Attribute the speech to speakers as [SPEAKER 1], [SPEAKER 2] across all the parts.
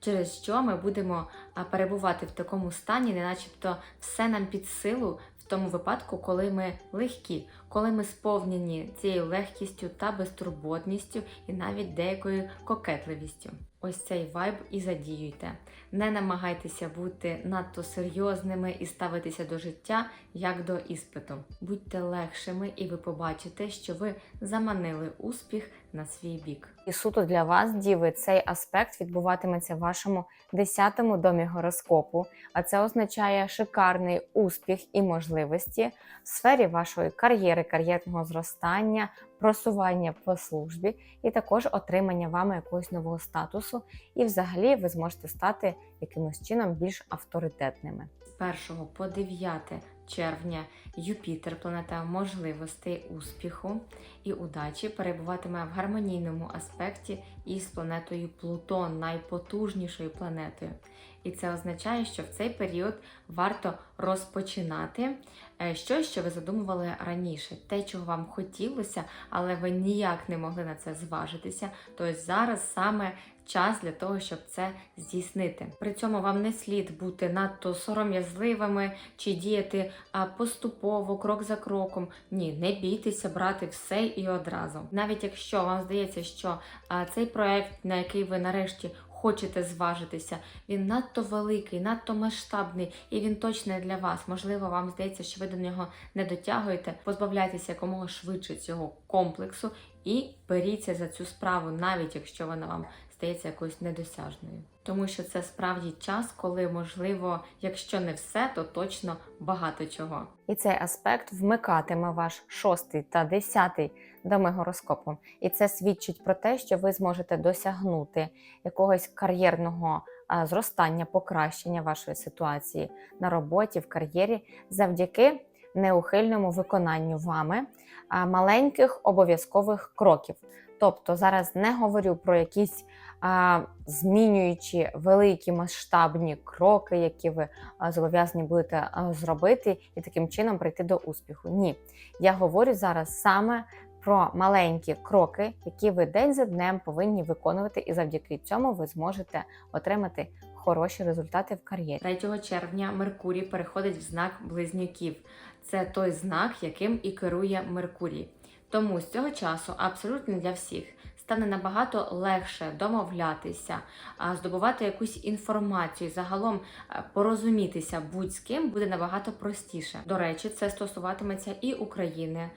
[SPEAKER 1] через що ми будемо перебувати в такому стані, не начебто все нам під силу в тому випадку, коли ми легкі, коли ми сповнені цією легкістю та безтурботністю і навіть деякою кокетливістю. Ось цей вайб і задіюйте. Не намагайтеся бути надто серйозними і ставитися до життя як до іспиту. Будьте легшими, і ви побачите, що ви заманили успіх на свій бік.
[SPEAKER 2] І суто для вас, діви, цей аспект відбуватиметься в вашому 10-му домі гороскопу, а це означає шикарний успіх і можливості в сфері вашої кар'єри, кар'єрного зростання, просування по службі, і також отримання вами якогось нового статусу. І взагалі ви зможете стати якимось чином більш авторитетними.
[SPEAKER 1] З 1 по 9 червня Юпітер, планета можливостей, успіху і удачі, перебуватиме в гармонійному аспекті із планетою Плутон, найпотужнішою планетою. І це означає, що в цей період варто розпочинати е, щось, що ви задумували раніше, те, чого вам хотілося, але ви ніяк не могли на це зважитися. Тобто зараз саме час для того, щоб це здійснити. При цьому вам не слід бути надто сором'язливими чи діяти поступово, крок за кроком. Ні, не бійтеся брати все і одразу. Навіть якщо вам здається, що цей проект, на який ви нарешті хочете зважитися, він надто великий, надто масштабний, і він точно не для вас. Можливо, вам здається, що ви до нього не дотягуєте. Позбавляйтеся якомога швидше цього комплексу і беріться за цю справу, навіть якщо вона вам здається якоюсь недосяжною. Тому що це справді час, коли можливо, якщо не все, то точно багато чого.
[SPEAKER 2] І цей аспект вмикатиме ваш шостий та десятий доми гороскопу. І це свідчить про те, що ви зможете досягнути якогось кар'єрного зростання, покращення вашої ситуації на роботі, в кар'єрі завдяки неухильному виконанню вами маленьких обов'язкових кроків. Тобто зараз не говорю про якісь а, змінюючи великі масштабні кроки, які ви зобов'язані будете зробити, і таким чином прийти до успіху. Ні, я говорю зараз саме про маленькі кроки, які ви день за днем повинні виконувати, і завдяки цьому ви зможете отримати хороші результати в кар'єрі.
[SPEAKER 1] 3 червня Меркурій переходить в знак близнюків. Це той знак, яким і керує Меркурій. Тому з цього часу абсолютно для всіх стане набагато легше домовлятися, здобувати якусь інформацію, загалом порозумітися будь з ким буде набагато простіше. До речі, це стосуватиметься і України.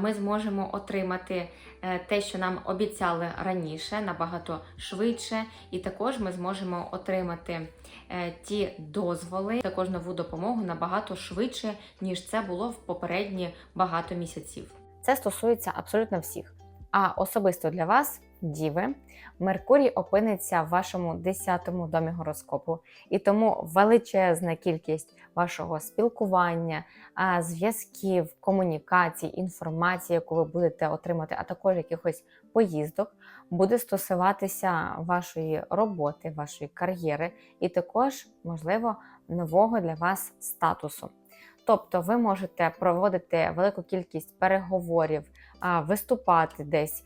[SPEAKER 1] Ми зможемо отримати е, те, що нам обіцяли раніше, набагато швидше, і також ми зможемо отримати е, ті дозволи, також нову допомогу набагато швидше, ніж це було в попередні багато місяців.
[SPEAKER 2] Це стосується абсолютно всіх. А особисто для вас, діви, Меркурій опиниться в вашому 10-му домі гороскопу, і тому величезна кількість вашого спілкування, зв'язків, комунікацій, інформації, яку ви будете отримати, а також якихось поїздок, буде стосуватися вашої роботи, вашої кар'єри, і також, можливо, нового для вас статусу. Тобто ви можете проводити велику кількість переговорів, виступати десь,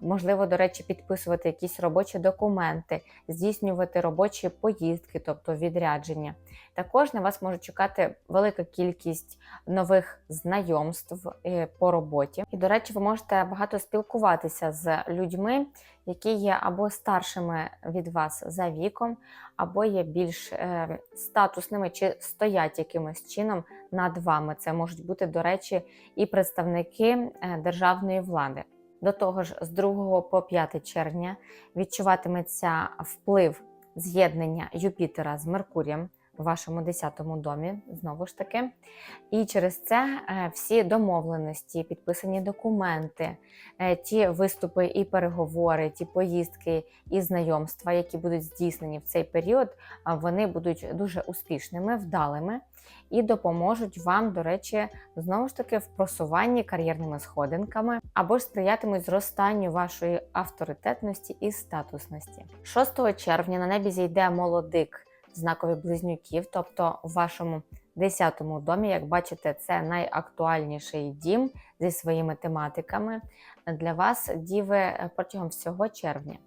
[SPEAKER 2] можливо, до речі, підписувати якісь робочі документи, здійснювати робочі поїздки, тобто відрядження. Також на вас може чекати велика кількість нових знайомств е, по роботі. І, до речі, ви можете багато спілкуватися з людьми, які є або старшими від вас за віком, або є більш е, статусними чи стоять якимось чином над вами. Це можуть бути, до речі, і представники е, державної влади. До того ж, з 2 по 5 червня відчуватиметься вплив з'єднання Юпітера з Меркурієм в вашому 10-му домі, знову ж таки. І через це е, всі домовленості, підписані документи, е, ті виступи і переговори, ті поїздки і знайомства, які будуть здійснені в цей період, вони будуть дуже успішними, вдалими і допоможуть вам, до речі, знову ж таки в просуванні кар'єрними сходинками або ж сприятимуть зростанню вашої авторитетності і статусності. 6 червня на небі зійде молодик знакові близнюків, тобто в вашому 10-му домі, як бачите, це найактуальніший дім зі своїми тематиками для вас, діви, е, протягом всього червня.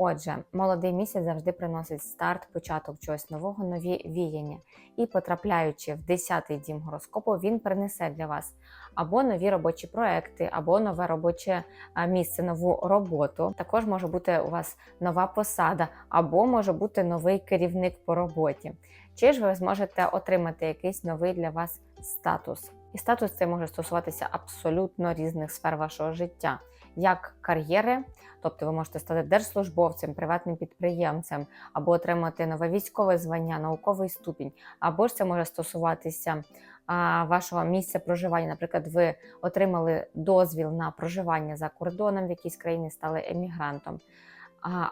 [SPEAKER 2] Отже, молодий місяць завжди приносить старт, початок чогось нового, нові віяння. І потрапляючи в 10-й дім гороскопу, він принесе для вас або нові робочі проекти, або нове робоче місце, нову роботу. Також може бути у вас нова посада, або може бути новий керівник по роботі. Чи ж ви зможете отримати якийсь новий для вас статус? І статус цей може стосуватися абсолютно різних сфер вашого життя, як кар'єри, тобто ви можете стати держслужбовцем, приватним підприємцем, або отримати нове військове звання, науковий ступінь, або ж це може стосуватися вашого місця проживання. Наприклад, ви отримали дозвіл на проживання за кордоном в якійсь країні, стали емігрантом.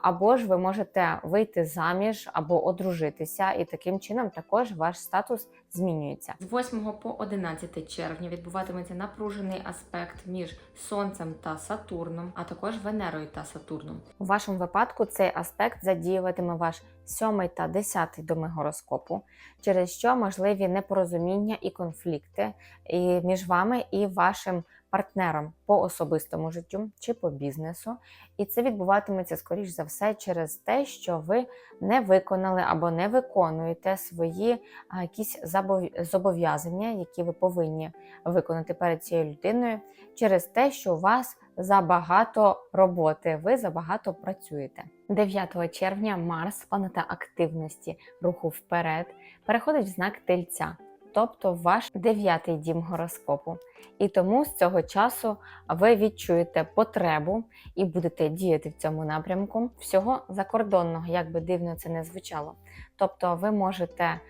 [SPEAKER 2] Або ж ви можете вийти заміж або одружитися, і таким чином також ваш статус змінюється.
[SPEAKER 1] З 8 по 11 червня відбуватиметься напружений аспект між Сонцем та Сатурном, а також Венерою та Сатурном.
[SPEAKER 2] У вашому випадку цей аспект задіюватиме ваш 7 та 10 доми гороскопу, через що можливі непорозуміння і конфлікти і між вами і вашим партнером по особистому життю чи по бізнесу. І це відбуватиметься, скоріш за все, через те, що ви не виконали або не виконуєте свої а, якісь забов- зобов'язання, які ви повинні виконати перед цією людиною, через те, що у вас забагато роботи, ви забагато працюєте. 9 червня Марс, планета активності, руху вперед, переходить в знак тельця, тобто ваш дев'ятий дім гороскопу. І тому з цього часу ви відчуєте потребу і будете діяти в цьому напрямку всього закордонного, як би дивно це не звучало. Тобто ви можете е,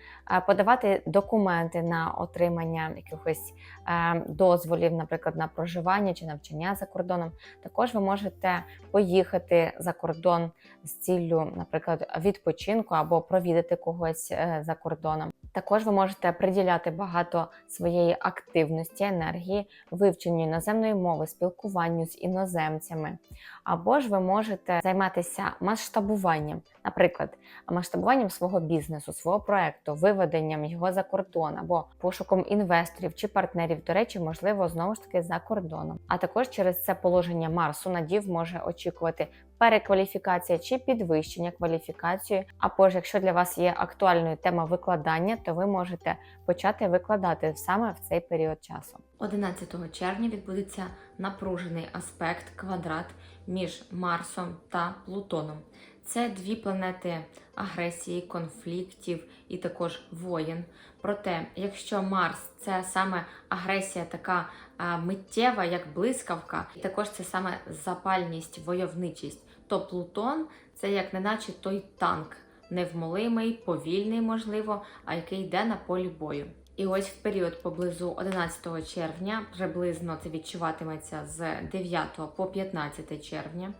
[SPEAKER 2] подавати документи на отримання якихось е, дозволів, наприклад, на проживання чи навчання за кордоном. Також ви можете поїхати за кордон з ціллю, наприклад, відпочинку або провідати когось е, за кордоном. Також ви можете приділяти багато своєї активності, енергії, вивченню іноземної мови, спілкуванню з іноземцями. Або ж ви можете займатися масштабуванням, наприклад, масштабуванням свого бізнесу, свого проекту, виведенням його за кордон, або пошуком інвесторів чи партнерів, до речі, можливо, знову ж таки за кордоном. А також через це положення Марсу надів може очікувати перекваліфікація чи підвищення кваліфікації. Або ж якщо для вас є актуальною тема викладання, то ви можете почати викладати саме в цей період часу.
[SPEAKER 1] 11 червня відбудеться напружений аспект квадрат між Марсом та Плутоном. Це дві планети агресії, конфліктів і також воєн. Проте, якщо Марс це саме агресія така миттєва, як блискавка, і також це саме запальність, войовничість, то Плутон це як неначе той танк, невмолимий, повільний, можливо, а який йде на полі бою. І ось в період поблизу 11 червня, приблизно це відчуватиметься з 9 по 15 червня.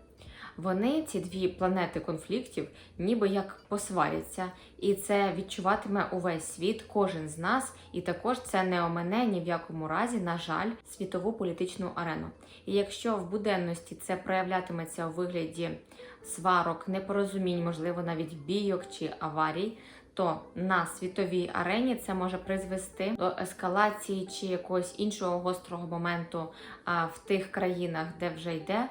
[SPEAKER 1] Вони, ці дві планети конфліктів, ніби як посваряться, і це відчуватиме увесь світ, кожен з нас, і також це не омене ні в якому разі, на жаль, світову політичну арену. І якщо в буденності це проявлятиметься у вигляді сварок, непорозумінь, можливо, навіть бійок чи аварій, то на світовій арені це може призвести до ескалації чи якогось іншого гострого моменту в тих країнах, де вже йде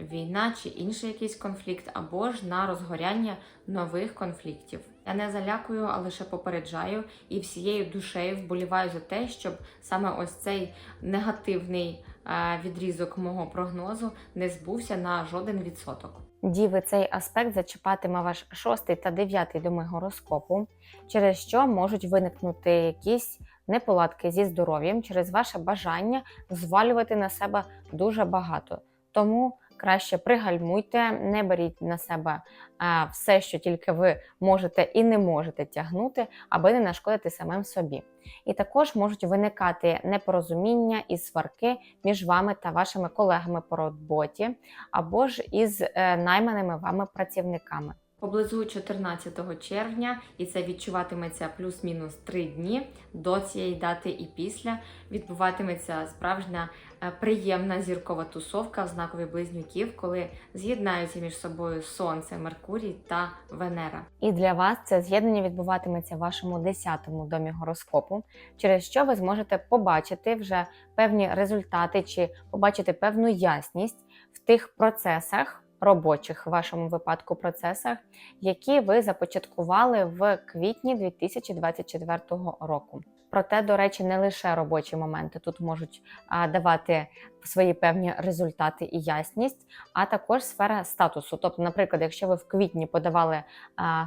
[SPEAKER 1] війна чи інший якийсь конфлікт, або ж на розгоряння нових конфліктів. Я не залякую, а лише попереджаю і всією душею вболіваю за те, щоб саме ось цей негативний е, відрізок мого прогнозу не збувся на жоден відсоток.
[SPEAKER 2] Діви, цей аспект зачіпатиме ваш шостий та дев'ятий доми гороскопу, через що можуть виникнути якісь неполадки зі здоров'ям через ваше бажання звалювати на себе дуже багато. Тому краще пригальмуйте, не беріть на себе е, все, що тільки ви можете і не можете тягнути, аби не нашкодити самим собі. І також можуть виникати непорозуміння і сварки між вами та вашими колегами по роботі, або ж із е, найманими вами працівниками.
[SPEAKER 1] Поблизу 14 червня, і це відчуватиметься плюс-мінус 3 дні до цієї дати і після відбуватиметься справжня е, приємна зіркова тусовка в знакові близнюків, коли з'єднаються між собою Сонце, Меркурій та Венера.
[SPEAKER 2] І для вас це з'єднання відбуватиметься в вашому 10-му домі гороскопу, через що ви зможете побачити вже певні результати чи побачити певну ясність в тих процесах. Робочих в вашому випадку процесах, які ви започаткували в квітні 2024 року. Проте, до речі, не лише робочі моменти тут можуть давати свої певні результати і ясність, а також сфера статусу. Тобто, наприклад, якщо ви в квітні подавали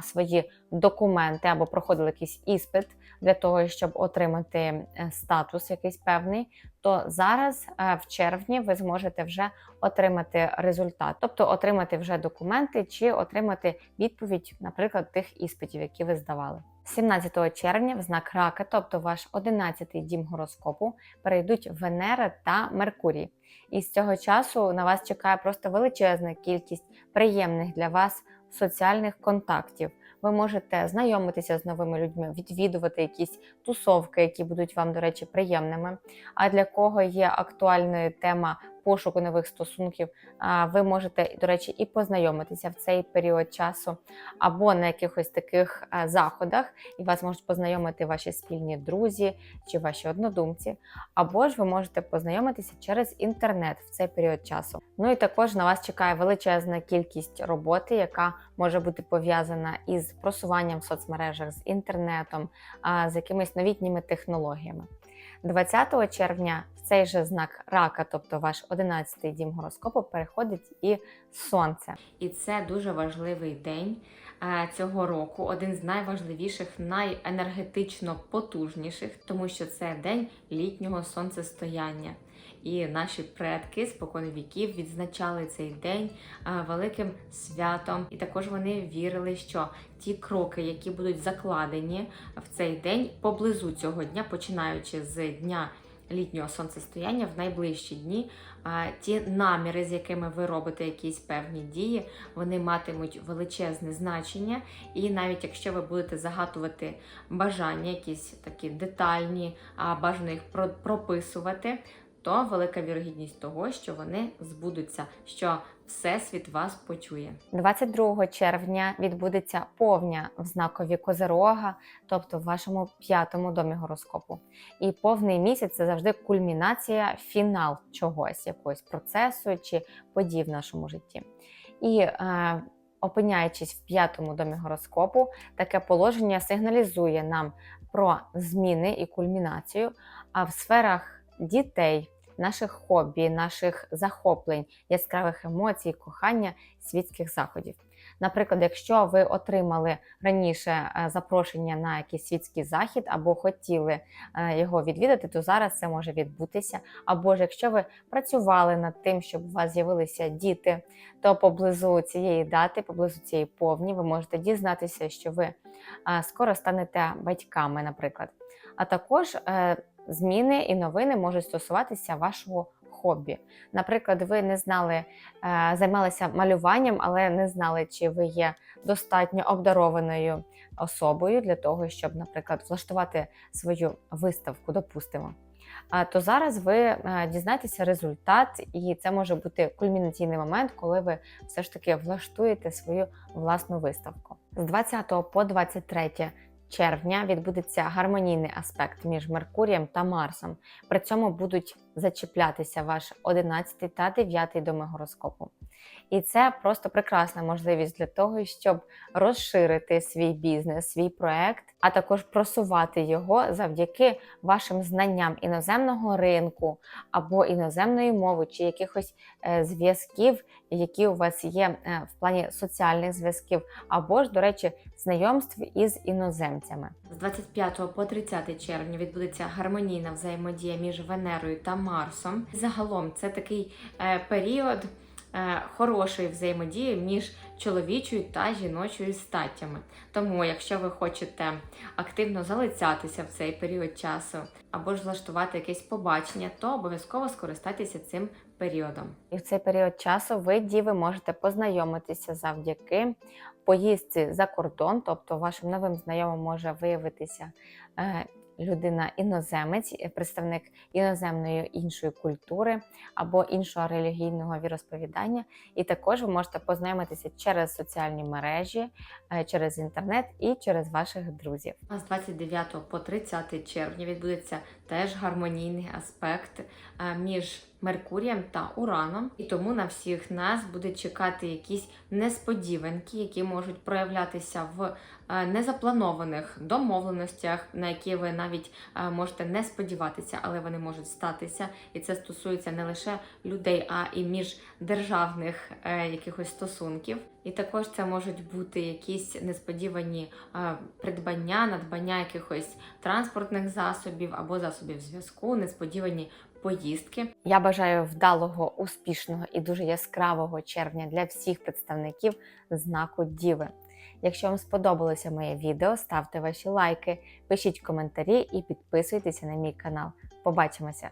[SPEAKER 2] свої документи або проходили якийсь іспит для того, щоб отримати е, статус якийсь певний, то зараз е, в червні ви зможете вже отримати результат, тобто отримати вже документи чи отримати відповідь, наприклад, тих іспитів, які ви здавали. 17 червня в знак рака, тобто ваш 11-й дім гороскопу, перейдуть Венера та Меркурій. І з цього часу на вас чекає просто величезна кількість приємних для вас соціальних контактів. Ви можете знайомитися з новими людьми, відвідувати якісь тусовки, які будуть вам, до речі, приємними. А для кого є актуальною тема пошуку нових стосунків, ви можете, до речі, і познайомитися в цей період часу, або на якихось таких заходах, і вас можуть познайомити ваші спільні друзі чи ваші однодумці, або ж ви можете познайомитися через інтернет в цей період часу. Ну і також на вас чекає величезна кількість роботи, яка може бути пов'язана із просуванням в соцмережах, з інтернетом, з якимись новітніми технологіями. 20 червня в цей же знак рака, тобто ваш 11-й дім гороскопу, переходить і сонце.
[SPEAKER 1] І це дуже важливий день цього року, один з найважливіших, найенергетично потужніших, тому що це день літнього сонцестояння. І наші предки спокон віків відзначали цей день е, великим святом, і також вони вірили, що ті кроки, які будуть закладені в цей день поблизу цього дня, починаючи з дня літнього сонцестояння в найближчі дні, ті наміри, з якими ви робите якісь певні дії, вони матимуть величезне значення. І навіть якщо ви будете загадувати бажання, якісь такі детальні, бажано їх прописувати, то велика вірогідність того, що вони збудуться, що Всесвіт вас почує.
[SPEAKER 2] 22 червня відбудеться повня в знакові Козирога, тобто в вашому п'ятому домі гороскопу. І повний місяць це завжди кульмінація, фінал чогось, якогось процесу чи подій в нашому житті. І е, опиняючись в п'ятому домі гороскопу, таке положення сигналізує нам про зміни і кульмінацію. А в сферах дітей, наших хобі, наших захоплень, яскравих емоцій, кохання, світських заходів. Наприклад, якщо ви отримали раніше е, запрошення на якийсь світський захід або хотіли е, його відвідати, то зараз це може відбутися. Або ж якщо ви працювали над тим, щоб у вас з'явилися діти, то поблизу цієї дати, поблизу цієї повні, ви можете дізнатися, що ви е, скоро станете батьками, наприклад. А також зміни і новини можуть стосуватися вашого хобі. Наприклад, ви не знали, е, займалися малюванням, але не знали, чи ви є достатньо обдарованою особою для того, щоб, наприклад, влаштувати свою виставку, допустимо. То зараз ви е, дізнаєтеся результат, і це може бути кульмінаційний момент, коли ви все ж таки влаштуєте свою власну виставку. З 20 по 23 червня відбудеться гармонійний аспект між Меркурієм та Марсом. При цьому будуть зачіплятися ваш 11 та 9 доми гороскопу. І це просто прекрасна можливість для того, щоб розширити свій бізнес, свій проект, а також просувати його завдяки вашим знанням іноземного ринку або іноземної мови, чи якихось е, зв'язків, які у вас є е, в плані соціальних зв'язків, або ж, до речі, знайомств із іноземцями.
[SPEAKER 1] З 25 по 30 червня відбудеться гармонійна взаємодія між Венерою та Марсом. Загалом це такий е, період, хорошої взаємодії між чоловічою та жіночою статтями. Тому, якщо ви хочете активно залицятися в цей період часу або ж влаштувати якесь побачення, то обов'язково скористайтеся цим періодом.
[SPEAKER 2] І в цей період часу ви, діви, можете познайомитися завдяки поїздці за кордон, тобто вашим новим знайомим може виявитися е, людина іноземець, е, представник іноземної іншої культури або іншого релігійного віросповідання. І також ви можете познайомитися через соціальні мережі, е, через інтернет і через ваших друзів.
[SPEAKER 1] З 29 по 30 червня відбудеться теж гармонійний аспект е, між Меркурієм та Ураном, і тому на всіх нас буде чекати якісь несподіванки, які можуть проявлятися в е, незапланованих домовленостях, на які ви навіть е, можете не сподіватися, але вони можуть статися. І це стосується не лише людей, а і міждержавних е, якихось стосунків. І також це можуть бути якісь несподівані придбання, надбання якихось транспортних засобів або засобів зв'язку, несподівані поїздки.
[SPEAKER 2] Я бажаю вдалого, успішного і дуже яскравого червня для всіх представників знаку Діви. Якщо вам сподобалося моє відео, ставте ваші лайки, пишіть коментарі і підписуйтеся на мій канал. Побачимося!